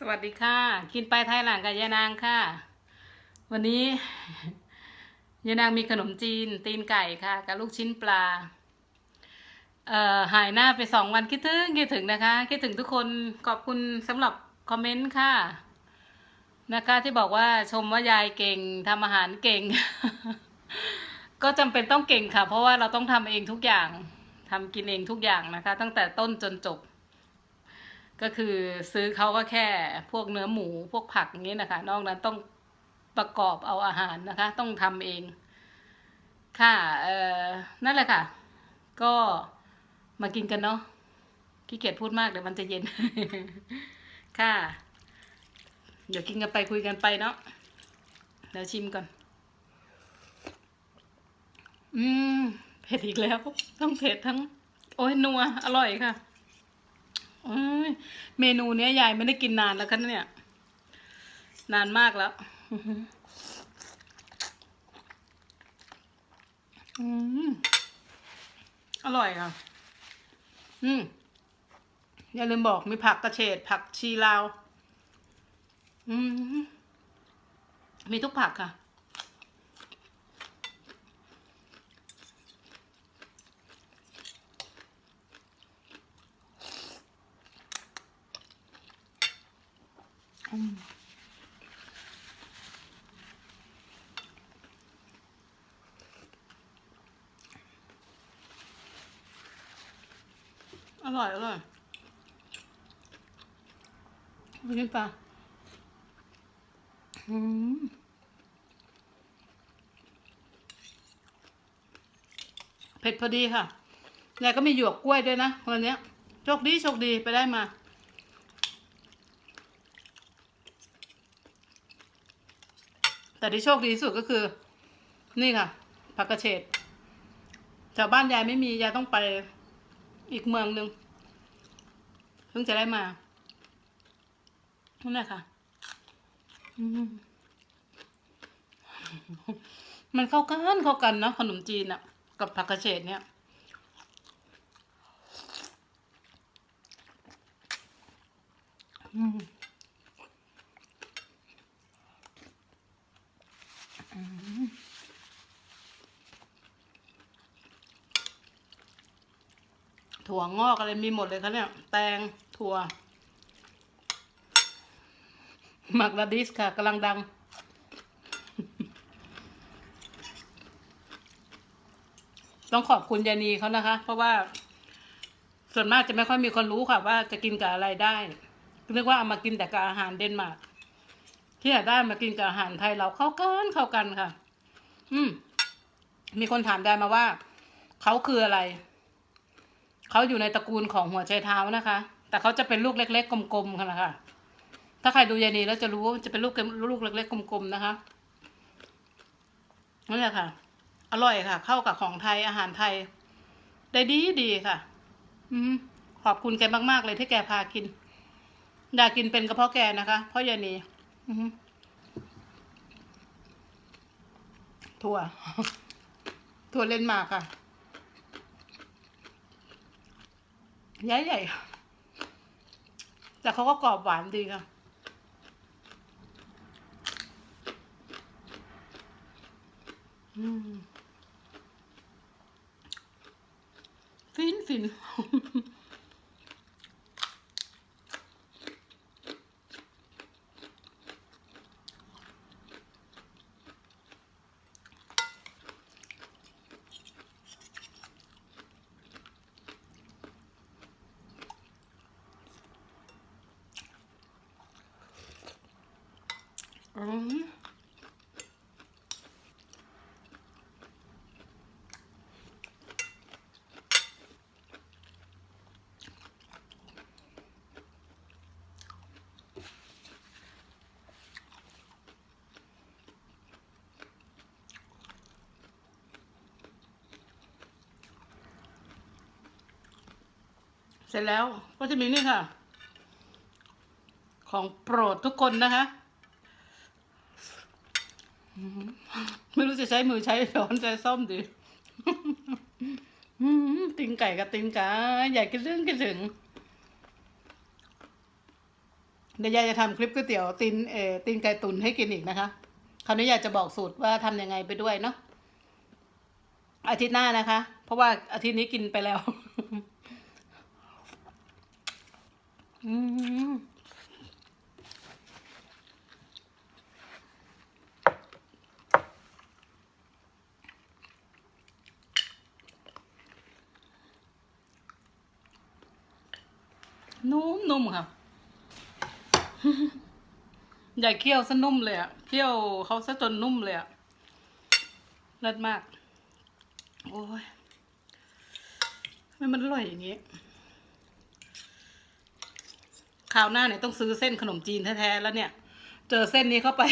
สวัสดีค่ะ กินไปไทยหลังกับยายนางค่ะ วันนี้ ยายนางมีขนมจีน ตีนไก่ค่ะ กับลูกชิ้นปลา เอ่อหายหน้าไปสองวันคิดถึงคิดถึงนะคะ คิดถึงทุกคนขอบคุณสำหรับคอมเมนต์ค่ะ นะคะที่บอกว่าชมว่ายายเก่งทำอาหารเก่ง ก็จำเป็นต้องเก่งค่ะ เพราะว่าเราต้องทำเองทุกอย่างทำกินเองทุกอย่างนะคะ ตั้งแต่ต้นจนจบ ก็คือซื้อเขาก็แค่พวกเนื้อหมูพวกผักอย่างนี้นะคะ นอกนั้นต้องประกอบเอาอาหารนะคะ ต้องทำเอง ค่ะเออนั่นแหละค่ะ ก็มากินกันเนาะขี้เกียจพูดมากเดี๋ยวมันจะเย็น ค่ะ เดี๋ยวกินกันไปคุยกันไปเนาะเดี๋ยวชิมก่อน อืมเผ็ดอีกแล้วทั้งเผ็ดทั้ง โอ้ยนัว อร่อยค่ะ เมนูเนี้ยยายไม่ได้กินนานแล้วคะเนี่ย นานมากแล้วอืมอร่อยค่ะ อืมอย่าลืมบอกมีผักกระเฉดผักชีลาว อืมมีทุกผักค่ะ อร่อย อร่อยไม่กินปลาอืมเผ็ดพอดีค่ะยายก็มีหยวกกล้วยด้วยนะวันนี้โชคดี โชคดีไปได้มา แต่ที่โชคดีที่สุดก็คือ นี่ค่ะผักกระเฉดแถวบ้านยายไม่มียายต้องไปอีกเมืองหนึ่งเพิ่งจะได้มานั่นแหละค่ะมมันเข้ากันเข้ากันเนาะขนมจีนอะกับผักกระเฉดเนี่ยอืม ถั่วงอกอะไรมีหมดเลยคะเนี่ย แตงถั่ว หมักลาดิสค่ะกำลังดัง ต้องขอบคุณยานีเขานะคะ เพราะว่า ส่วนมากจะไม่ค่อยมีคนรู้ค่ะว่าจะกินกับอะไรได้นึกว่าเอามากินแต่กับอาหารเดนมาร์ก ที่ไหนได้มากินกับอาหารไทยเราเข้ากันเข้ากันค่ะ อืม มีคนถามได้มาว่าเขาคืออะไร เขาอยู่ในตระกูลของหัวใจเท้านะคะ แต่เขาจะเป็นลูกเล็ก ๆ กลมๆค่ะนะคะถ้าใครดูยานีแล้วจะรู้ว่าจะเป็นลูกลูกเล็ก ๆ กลมๆนะคะนั่นแหละค่ะ อร่อยค่ะ เข้ากับของไทยอาหารไทย ได้ดีดีค่ะ อืมขอบคุณแกมาก ๆ เลยที่แกพากิน อยากกินเป็นกระเพาะแกนะคะ เพราะยานี ถั่ว ถั่วเล่นหมากค่ะใหญ่ใหญ่แต่เขาก็กรอบหวานดีค่ะฟินฟิน อืมเส ร็จแล้วก็จะมีนี่ค่ะ ของโปรดทุกคนนะคะ ไม่รู้จะใช้มือใช้ช้อนใช้ส้อมดีตีนไก่กับตีนไก่อยากกินเรื่องกินถึงเดี๋ยวยายจะทำคลิปก๋วยเตี๋ยวตีนเออตีนไก่ตุ๋นให้กินอีกนะคะ คราวนี้อยากจะบอกสูตรว่าทำยังไงไปด้วยเนาะอาทิตย์หน้านะคะ เพราะว่าอาทิตย์นี้กินไปแล้ว อืมนุ่มนุ่มค่ะใหญ่เคี่ยวซะนุ่มเลยอะเคี่ยวเขาซะจนนุ่มเลยอะเลิศมาก โอ้ยทำไมมันอร่อยอย่างนี้ คราวหน้าเนี่ยต้องซื้อเส้นขนมจีนแท้ๆแล้วเนี่ย เจอเส้นนี้เข้าไป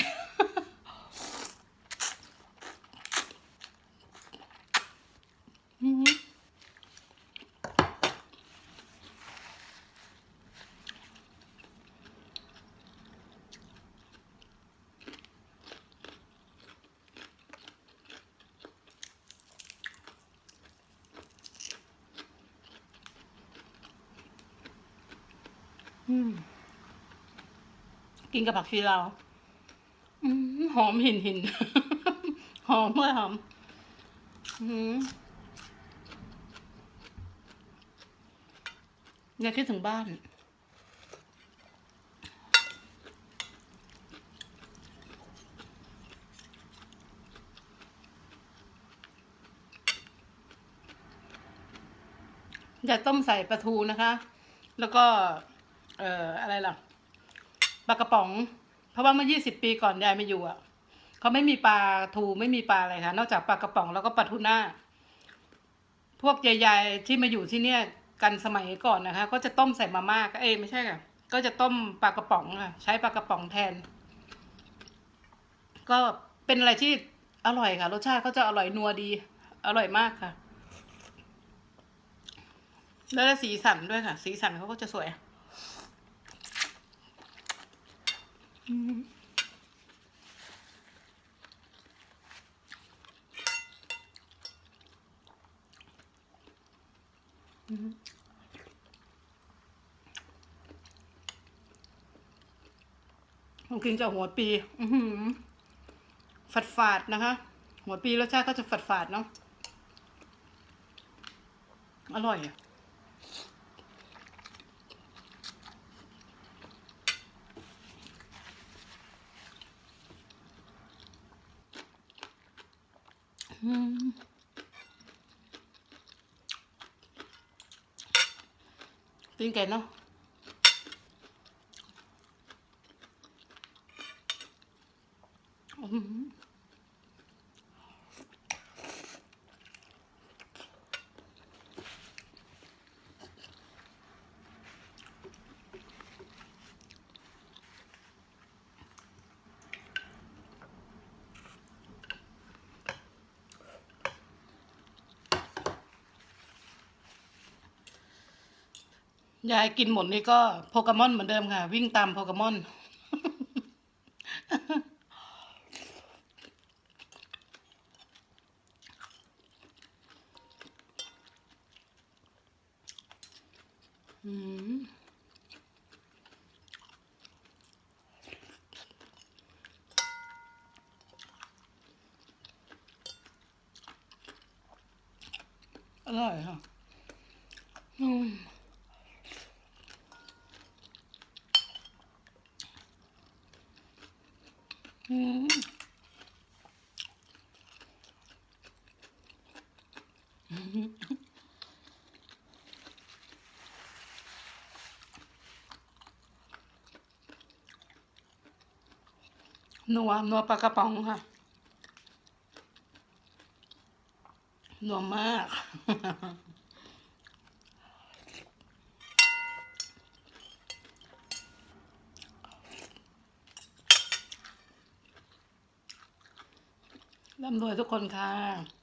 กินกับผักชีลาวอืมหอมหินหินหอมเลยหอมอืมอยากคิดถึงบ้านอยากต้มใส่ปลาทูนะคะ แล้วก็ เอ่ออะไรล่ะปลากระป๋อง เพราะว่าเมื่อ 20 ปีก่อนยายมาอยู่อะเขาไม่มีปลาทูไม่มีปลาอะไรค่ะนอกจากปลากระป๋องแล้วก็ปลาทูน่าพวกยายๆที่มาอยู่ที่เนี่ยกันสมัยก่อนนะคะ ก็จะต้มใส่มาม่าก็เอ้ไม่ใช่ค่ะ ก็จะต้มปลากระป๋องค่ะ ใช้ปลากระป๋องแทน ก็เป็นอะไรที่อร่อยค่ะ รสชาติเขาจะอร่อยนัวดี อร่อยมากค่ะ แล้วก็สีสันด้วยค่ะ สีสันเขาก็จะสวย อืมอืมผมกินกับหัวปีอือหือฝาดฝาดนะคะ หัวปีรสชาติก็จะฝาดฝาดเนาะ อร่อยอะ กินไก่เนาะอืม ยายกินหมดนี่ก็โปเกมอนเหมือนเดิมค่ะ วิ่งตามโปเกมอน อืมอร่อยค่ะ อืม อืม นัวนัวปลากระป๋องค่ะ นัวมาก ร่ำรวยทุกคนค่ะ